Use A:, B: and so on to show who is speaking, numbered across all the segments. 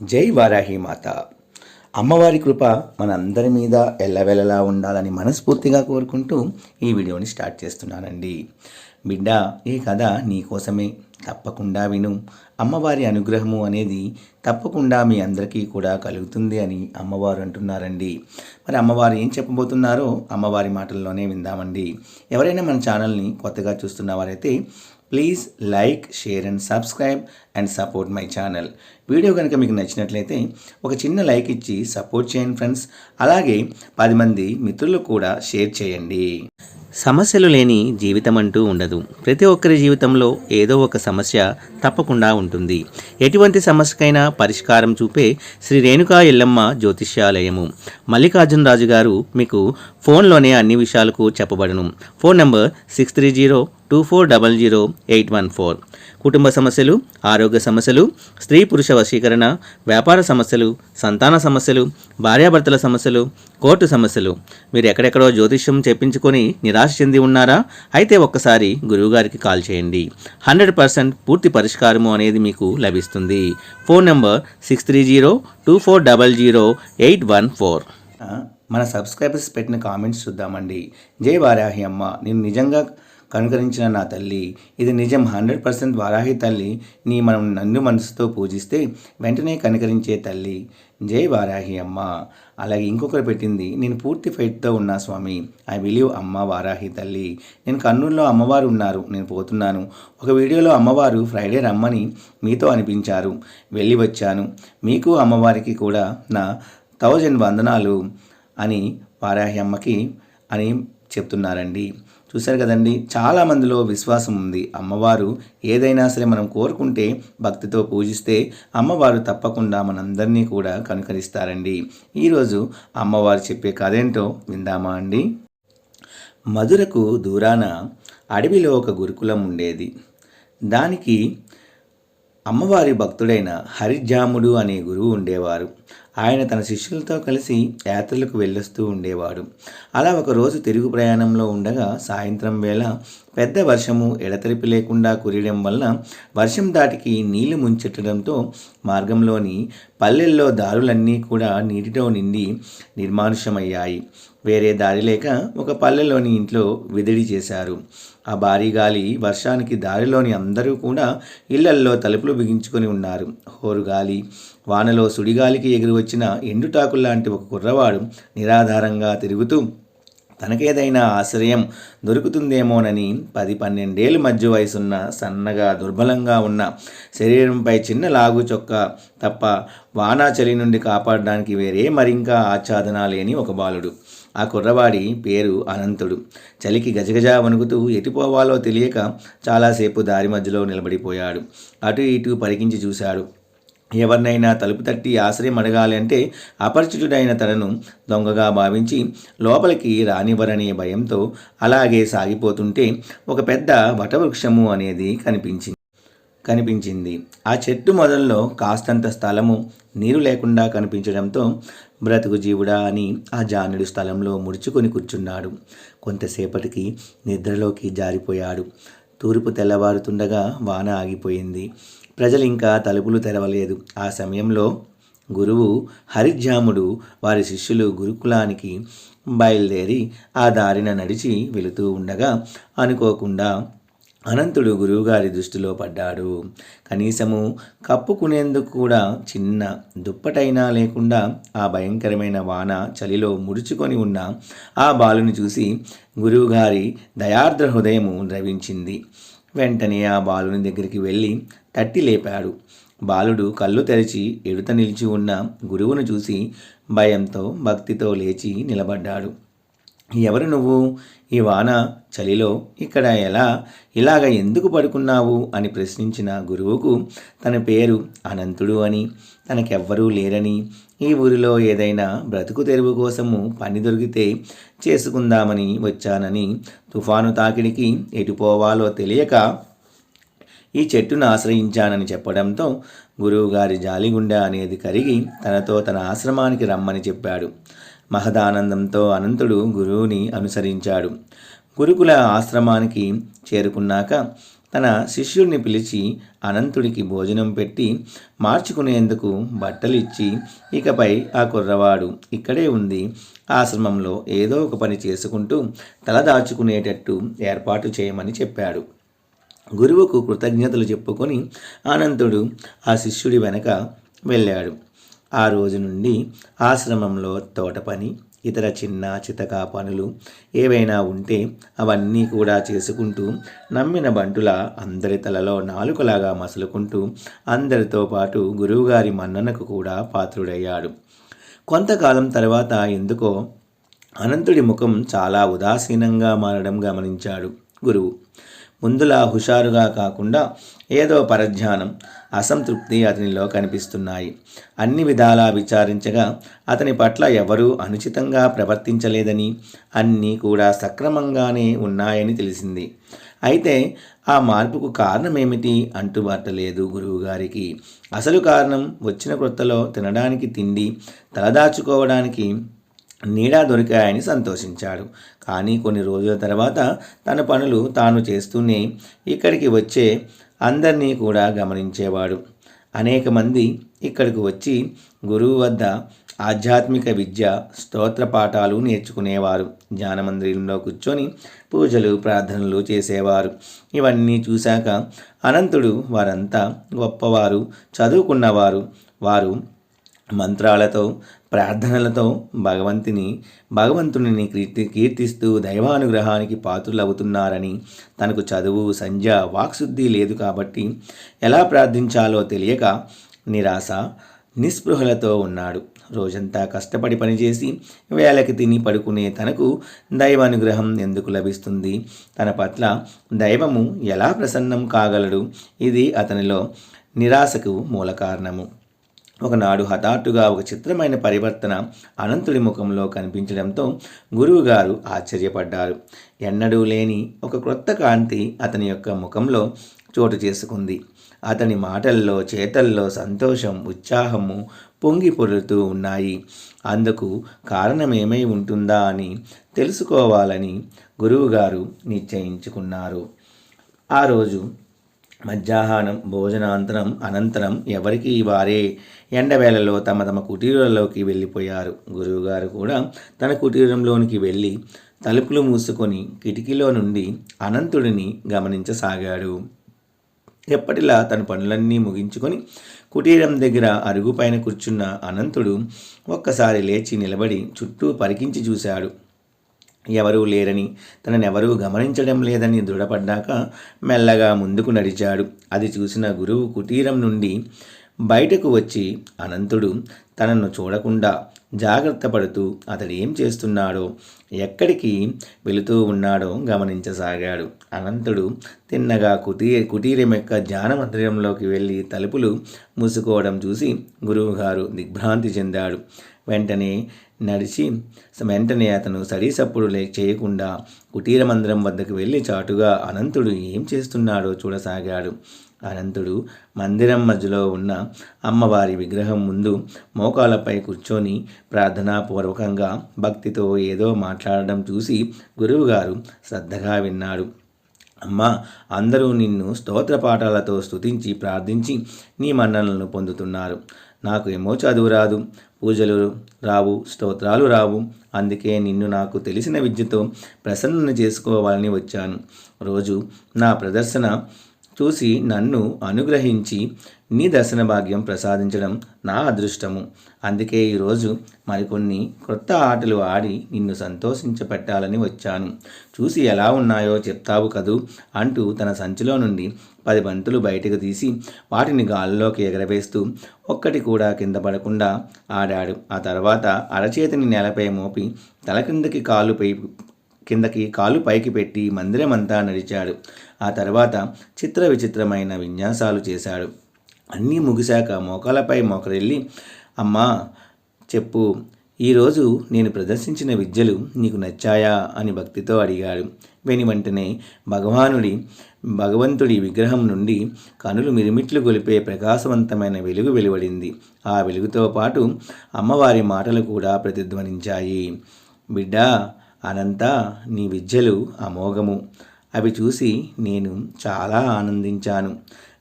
A: జై వారాహి మాత. అమ్మవారి కృప మన అందరి మీద ఎల్లవెల్లలా ఉండాలని మనస్ఫూర్తిగా కోరుకుంటూ ఈ వీడియోని స్టార్ట్ చేస్తున్నానండి. బిడ్డ ఈ కథ నీకోసమే తప్పకుండా విను. అమ్మవారి అనుగ్రహము అనేది తప్పకుండా మీ అందరికీ కూడా కలుగుతుంది అని అమ్మవారు అంటున్నారండి. మరి అమ్మవారు ఏం చెప్పబోతున్నారో అమ్మవారి మాటల్లోనే విందామండి. ఎవరైనా మన ఛానల్ని కొత్తగా చూస్తున్న వారైతే please like share and subscribe and support my channel video కనుక మీకు నచ్చినట్లయితే ఒక చిన్న లైక్ ఇచ్చి సపోర్ట్ చేయండి ఫ్రెండ్స్ అలాగే పది మంది మిత్రులు కూడా షేర్ చేయండి. సమస్యలు లేని జీవితం అంటూ ఉండదు. ప్రతి ఒక్కరి జీవితంలో ఏదో ఒక సమస్య తప్పకుండా ఉంటుంది. ఎటువంటి సమస్యకైనా పరిష్కారం చూపే శ్రీ రేణుకా ఎల్లమ్మ జ్యోతిష్యాలయము. మల్లికార్జునరాజు గారు మీకు ఫోన్లోనే అన్ని విషయాలకు చెప్పబడను. Phone number six three zero two four double zero eight one four. కుటుంబ సమస్యలు ఆరోగ్య సమస్యలు స్త్రీ పురుష వశీకరణ వ్యాపార సమస్యలు సంతాన సమస్యలు భార్యాభర్తల సమస్యలు కోర్టు సమస్యలు. మీరు ఎక్కడెక్కడో జ్యోతిష్యం చెప్పించుకొని నిరాశ చెంది ఉన్నారా? అయితే ఒక్కసారి గురువుగారికి కాల్ చేయండి. హండ్రెడ్ పర్సెంట్ పూర్తి పరిష్కారము అనేది మీకు లభిస్తుంది. Phone number six three zero two four double zero eight one four. మన సబ్స్క్రైబర్స్ పెట్టిన కామెంట్స్ చూద్దామండి. జై వారాహి అమ్మ. నేను నిజంగా కనుకరించిన నా తల్లి. ఇది నిజం. హండ్రెడ్ పర్సెంట్ వారాహి తల్లి. నీ మనం నన్ను మనసుతో పూజిస్తే వెంటనే కనికరించే తల్లి. జై వారాహి అమ్మ. అలాగే ఇంకొకరు పెట్టింది నేను పూర్తి ఫైట్తో ఉన్నా స్వామి. ఐ బిలీవ్ అమ్మ వారాహి తల్లి. నేను కర్నూలులో అమ్మవారు ఉన్నారు. నేను పోతున్నాను. ఒక వీడియోలో అమ్మవారు ఫ్రైడే రమ్మని మీతో అనిపించారు. వెళ్ళి వచ్చాను. మీకు అమ్మవారికి కూడా నా థౌజండ్ వందనాలు అని వారాహి అమ్మకి అని చెప్తున్నారండి. చూశారు కదండి చాలా మందిలో విశ్వాసం ఉంది. అమ్మవారు ఏదైనా సరే మనం కోరుకుంటే భక్తితో పూజిస్తే అమ్మవారు తప్పకుండా మనందరినీ కూడా కనుకరిస్తారండి. ఈరోజు అమ్మవారు చెప్పే కథ ఏంటో విందామా అండి? మధురకు దూరాన అడవిలో ఒక గురుకులం ఉండేది. దానికి అమ్మవారి భక్తుడైన హరిజాముడు అనే గురువు ఉండేవారు. ఆయన తన శిష్యులతో కలిసి యాత్రలకు వెళ్ళొస్తూ ఉండేవాడు. అలా ఒకరోజు తిరుగు ప్రయాణంలో ఉండగా సాయంత్రం వేళ పెద్ద వర్షము ఎడతెరిపి లేకుండా కురియడం వలన వర్షం దాటికి నీళ్ళు ముంచెట్టడంతో మార్గంలోని పల్లెల్లో దారులన్నీ కూడా నీటితో నిండి నిర్మానుషమయ్యాయి వేరే దారి లేక ఒక పల్లెలోని ఇంట్లో విదిడి చేశారు. ఆ భారీ గాలి వర్షానికి దారిలోని అందరూ కూడా ఇళ్ళల్లో తలుపులు బిగించుకొని ఉన్నారు. హోరు గాలి వానలో సుడిగాలికి ఎగిరి వచ్చిన ఎండుటాకుల్లాంటి ఒక కుర్రవాడు నిరాధారంగా తిరుగుతూ తనకేదైనా ఆశ్రయం దొరుకుతుందేమోనని పది పన్నెండేళ్ళు మధ్య వయసున్న సన్నగా దుర్బలంగా ఉన్న శరీరంపై చిన్న లాగు చొక్క తప్ప వానా చలి నుండి కాపాడడానికి వేరే మరింకా ఆచ్ఛాదన లేని ఒక బాలుడు. ఆ కుర్రవాడి పేరు అనంతుడు. చలికి గజగజా వణుకుతూ ఎటుపోవాలో తెలియక చాలాసేపు దారి మధ్యలో నిలబడిపోయాడు. అటు ఇటు పరికించి చూశాడు. ఎవరినైనా తలుపు తట్టి ఆశ్రయం అడగాలి అంటే అపరిచితుడైన తనను దొంగగా భావించి లోపలికి రానివ్వరనే భయంతో అలాగే సాగిపోతుంటే ఒక పెద్ద వటవృక్షము అనేది కనిపించింది. కనిపించింది. ఆ చెట్టు మొదల్లో కాస్తంత స్థలము నీరు లేకుండా కనిపించడంతో బ్రతుకు జీవుడా అని ఆ జానుడు స్థలంలో ముడుచుకొని కూర్చున్నాడు. కొంతసేపటికి నిద్రలోకి జారిపోయాడు. తూర్పు తెల్లవారుతుండగా వాన ఆగిపోయింది. ప్రజలు ఇంకా తలుపులు తెరవలేదు. ఆ సమయంలో గురువు హరిజాముడు వారి శిష్యులు గురుకులానికి బయలుదేరి ఆ దారిన నడిచి వెళుతూ ఉండగా అనుకోకుండా అనంతుడు గురువుగారి దృష్టిలో పడ్డాడు. కనీసము కప్పుకునేందుకు కూడా చిన్న దుప్పటైనా లేకుండా ఆ భయంకరమైన వాన చలిలో ముడుచుకొని ఉన్న ఆ బాలుని చూసి గురువుగారి దయార్ద్ర హృదయము ద్రవించింది. వెంటనే ఆ బాలుని దగ్గరికి వెళ్ళి తట్టి లేపాడు. బాలుడు కళ్ళు తెరిచి ఎడుత నిలిచి ఉన్న గురువును చూసి భయంతో భక్తితో లేచి నిలబడ్డాడు. ఎవరు నువ్వు? ఈ వాన చలిలో ఇక్కడ ఎలా? ఇలాగ ఎందుకు పడుకున్నావు? అని ప్రశ్నించిన గురువుకు తన పేరు అనంతుడు అని తనకెవ్వరూ లేరని ఈ ఊరిలో ఏదైనా బ్రతుకు తెరువు కోసము పని దొరికితే చేసుకుందామని వచ్చానని తుఫాను తాకిడికి ఎటుపోవాలో తెలియక ఈ చెట్టును ఆశ్రయించానని చెప్పడంతో గురువుగారి జాలిగుండె అనేది కరిగి తనతో తన ఆశ్రమానికి రమ్మని చెప్పాడు. మహదానందంతో అనంతుడు గురువుని అనుసరించాడు. గురుకుల ఆశ్రమానికి చేరుకున్నాక తన శిష్యుడిని పిలిచి అనంతుడికి భోజనం పెట్టి మార్చుకునేందుకు బట్టలు ఇచ్చి ఇకపై ఆ కుర్రవాడు ఇక్కడే ఉంది. ఆశ్రమంలో ఏదో ఒక పని చేసుకుంటూ తలదాచుకునేటట్టు ఏర్పాటు చేయమని చెప్పాడు. గురువుకు కృతజ్ఞతలు చెప్పుకొని అనంతుడు ఆ శిష్యుడి వెనక వెళ్ళాడు. ఆ రోజు నుండి ఆశ్రమంలో తోట పని ఇతర చిన్న చితకా పనులు ఏవైనా ఉంటే అవన్నీ కూడా చేసుకుంటూ నమ్మిన బంటుల అందరి తలలో నాలుకలాగా మసులుకుంటూ అందరితో పాటు గురువుగారి మన్ననకు కూడా పాత్రుడయ్యాడు. కొంతకాలం తర్వాత ఎందుకో అనంతుడి ముఖం చాలా ఉదాసీనంగా మారడం గమనించాడు గురువు. ముందులా హుషారుగా కాకుండా ఏదో పరధ్యానం అసంతృప్తి అతనిలో కనిపిస్తున్నాయి. అన్ని విధాలా విచారించగా అతని పట్ల ఎవరూ అనుచితంగా ప్రవర్తించలేదని అన్నీ కూడా సక్రమంగానే ఉన్నాయని తెలిసింది. అయితే ఆ మార్పుకు కారణమేమిటి అంటూ పట్టలేదు గురువుగారికి. అసలు కారణం వచ్చిన కొత్తలో తినడానికి తిండి తలదాచుకోవడానికి నీడా దొరికాయని సంతోషించాడు. కానీ కొన్ని రోజుల తర్వాత తన పనులు తాను చేస్తూనే ఇక్కడికి వచ్చే అందరినీ కూడా గమనించేవాడు. అనేక మంది ఇక్కడికి వచ్చి గురువు వద్ద ఆధ్యాత్మిక విద్య స్తోత్ర పాఠాలు నేర్చుకునేవారు. జ్ఞానమందిరంలో కూర్చొని పూజలు ప్రార్థనలు చేసేవారు. ఇవన్నీ చూశాక అనంతుడు వారంతా గొప్పవారు చదువుకున్నవారు. వారు మంత్రాలతో ప్రార్థనలతో భగవంతుని భగవంతుని కీర్తి కీర్తిస్తూ దైవానుగ్రహానికి పాత్రులవుతున్నారని తనకు చదువు సంధ్య వాక్శుద్ధి లేదు కాబట్టి ఎలా ప్రార్థించాలో తెలియక నిరాశ నిస్పృహలతో ఉన్నాడు. రోజంతా కష్టపడి పనిచేసి వేళకి తిని పడుకునే తనకు దైవానుగ్రహం ఎందుకు లభిస్తుంది? తన పట్ల దైవము ఎలా ప్రసన్నం కాగలడు? ఇది అతనిలో నిరాశకు మూల కారణము ఒకనాడు హఠాత్తుగా ఒక చిత్రమైన పరివర్తన అనంతుడి ముఖంలో కనిపించడంతో గురువుగారు ఆశ్చర్యపడ్డారు. ఎన్నడూ లేని ఒక క్రొత్త కాంతి అతని యొక్క ముఖంలో చోటు చేసుకుంది. అతని మాటల్లో చేతల్లో సంతోషం ఉత్సాహము పొంగి పొరుతూ ఉన్నాయి. అందుకు కారణమేమై ఉంటుందా అని తెలుసుకోవాలని గురువుగారు నిశ్చయించుకున్నారు. ఆ రోజు మధ్యాహ్నం భోజనాంతరం అనంతరం ఎవరికి వారే ఎండవేళలో తమ తమ కుటీరంలోకి వెళ్ళిపోయారు. గురువుగారు కూడా తన కుటీరంలోనికి వెళ్ళి తలుపులు మూసుకొని కిటికీలో నుండి అనంతుడిని గమనించసాగాడు. ఎప్పటిలా తన పనులన్నీ ముగించుకొని కుటీరం దగ్గర అరుగుపైన కూర్చున్న అనంతుడు ఒక్కసారి లేచి నిలబడి చుట్టూ పరికించి చూశాడు. ఎవరూ లేరని తననెవరూ గమనించడం లేదని దృఢపడ్డాక మెల్లగా ముందుకు నడిచాడు. అది చూసిన గురువు కుటీరం నుండి బయటకు వచ్చి అనంతుడు తనను చూడకుండా జాగ్రత్త పడుతూ అతడు ఏం చేస్తున్నాడో ఎక్కడికి వెళుతూ ఉన్నాడో గమనించసాగాడు. అనంతుడు తిన్నగా కుటీ కుటీరం యొక్క ధ్యాన మందిరంలోకి వెళ్ళి తలుపులు మూసుకోవడం చూసి గురువుగారు దిగ్భ్రాంతి చెందాడు. వెంటనే నడిచి వెంటనే అతను సడీసప్పుడు లే చేయకుండా కుటీర మందిరం వద్దకు వెళ్ళి చాటుగా అనంతుడు ఏం చేస్తున్నాడో చూడసాగాడు. అనంతుడు మందిరం మధ్యలో ఉన్న అమ్మవారి విగ్రహం ముందు మోకాలపై కూర్చొని ప్రార్థనాపూర్వకంగా భక్తితో ఏదో మాట్లాడడం చూసి గురువుగారు శ్రద్ధగా విన్నాడు. అమ్మా అందరూ నిన్ను స్తోత్ర పాఠాలతో స్తుతించి ప్రార్థించి నీ మన్ననలను పొందుతున్నారు. నాకు ఏమో చదువు రాదు పూజలు రావు స్తోత్రాలు రావు. అందుకే నిన్ను నాకు తెలిసిన విద్యతో ప్రసన్న చేసుకోవాలని వచ్చాను. రోజు నా ప్రదర్శన చూసి నన్ను అనుగ్రహించి నీ దర్శన భాగ్యం ప్రసాదించడం నా అదృష్టము. అందుకే ఈరోజు మరికొన్ని క్రొత్త ఆటలు ఆడి నిన్ను సంతోషించపెట్టాలని వచ్చాను. చూసి ఎలా ఉన్నాయో చెప్తావు కదూ అంటూ తన సంచిలో నుండి పది బంతులు బయటకు తీసి వాటిని గాల్లోకి ఎగరవేస్తూ ఒక్కటి కూడా కింద పడకుండా ఆడాడు. ఆ తర్వాత అరచేతిని నేలపై మోపి తల కిందకి కాలుపై కిందకి కాలు పైకి పెట్టి మందిరమంతా నడిచాడు. ఆ తర్వాత చిత్ర విచిత్రమైన విన్యాసాలు చేశాడు. అన్నీ ముగిశాక మోకాలపై మోకరెళ్ళి అమ్మా చెప్పు. ఈరోజు నేను ప్రదర్శించిన విద్యలు నీకు నచ్చాయా? అని భక్తితో అడిగాడు. వెని వెంటనే భగవానుడి భగవంతుడి విగ్రహం నుండి కనులు మిరిమిట్లు గొలిపే ప్రకాశవంతమైన వెలుగు వెలువడింది. ఆ వెలుగుతో పాటు అమ్మవారి మాటలు కూడా ప్రతిధ్వనించాయి. బిడ్డ అనంతా నీ విద్యలు అమోఘము. అవి చూసి నేను చాలా ఆనందించాను.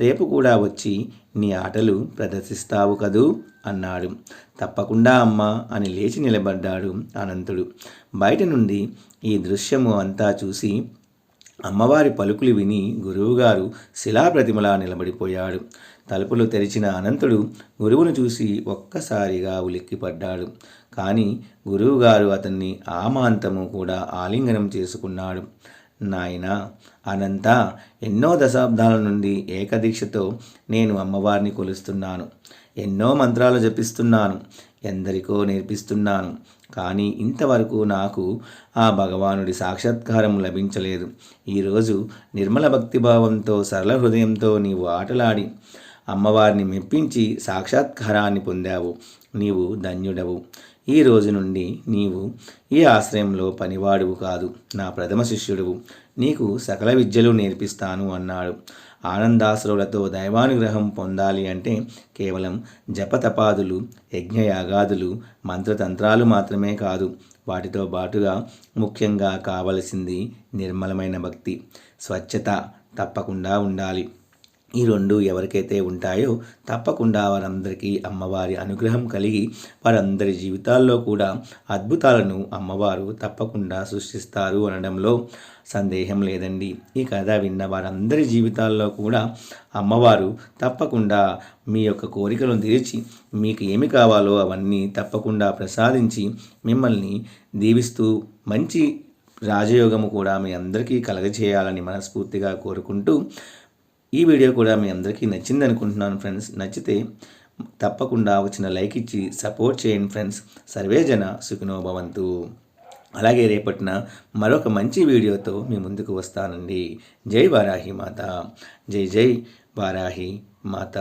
A: రేపు కూడా వచ్చి నీ ఆటలు ప్రదర్శిస్తావు కదూ? అన్నాడు. తప్పకుండా అమ్మా అని లేచి నిలబడ్డాడు అనంతుడు. బయట నుండి ఈ దృశ్యము అంతా చూసి అమ్మవారి పలుకులు విని గురువుగారు శిలాప్రతిమలా నిలబడిపోయాడు. తలుపులు తెరిచిన అనంతుడు గురువును చూసి ఒక్కసారిగా ఉలిక్కిపడ్డాడు. కానీ గురువుగారు అతన్ని ఆమాంతము కూడా ఆలింగనం చేసుకున్నాడు. నాయన అనంత ఎన్నో దశాబ్దాల నుండి ఏకదీక్షతో నేను అమ్మవారిని కొలుస్తున్నాను. ఎన్నో మంత్రాలు జపిస్తున్నాను. ఎందరికో నేర్పిస్తున్నాను. కానీ ఇంతవరకు నాకు ఆ భగవానుడి సాక్షాత్కారం లభించలేదు. ఈరోజు నిర్మల భక్తిభావంతో సరళ హృదయంతో నీవు ఆటలాడి అమ్మవారిని మెప్పించి సాక్షాత్కారాన్ని పొందావు. నీవు ధన్యుడవు. ఈ రోజు నుండి నీవు ఈ ఆశ్రయంలో పనివాడువు కాదు. నా ప్రథమ శిష్యుడువు. నీకు సకల విద్యలు నేర్పిస్తాను అన్నాడు. ఆనందాశ్రులతో దైవానుగ్రహం పొందాలి అంటే కేవలం జపతపాదులు యజ్ఞయాగాదులు మంత్రతంత్రాలు మాత్రమే కాదు. వాటితో పాటుగా ముఖ్యంగా కావలసింది నిర్మలమైన భక్తి. స్వచ్ఛత తప్పకుండా ఉండాలి. ఈ రెండు ఎవరికైతే ఉంటాయో తప్పకుండా వారందరికీ అమ్మవారి అనుగ్రహం కలిగి వారందరి జీవితాల్లో కూడా అద్భుతాలను అమ్మవారు తప్పకుండా సృష్టిస్తారు అనడంలో సందేహం లేదండి. ఈ కథ విన్న వారందరి జీవితాల్లో కూడా అమ్మవారు తప్పకుండా మీ యొక్క కోరికలను తీర్చి మీకు ఏమి కావాలో అవన్నీ తప్పకుండా ప్రసాదించి మిమ్మల్ని దీవిస్తూ మంచి రాజయోగము కూడా మీ అందరికీ కలగజేయాలని మనస్ఫూర్తిగా కోరుకుంటూ ఈ వీడియో కూడా మీ అందరికీ నచ్చింది అనుకుంటున్నాను ఫ్రెండ్స్. నచ్చితే తప్పకుండా ఒక చిన్న లైక్ ఇచ్చి సపోర్ట్ చేయండి ఫ్రెండ్స్. సర్వేజన సుఖినో భవంతు. అలాగే రేపటిన మరొక మంచి వీడియోతో మీ ముందుకు వస్తానండి. జై వారాహి మాత. జై జై వారాహి మాత.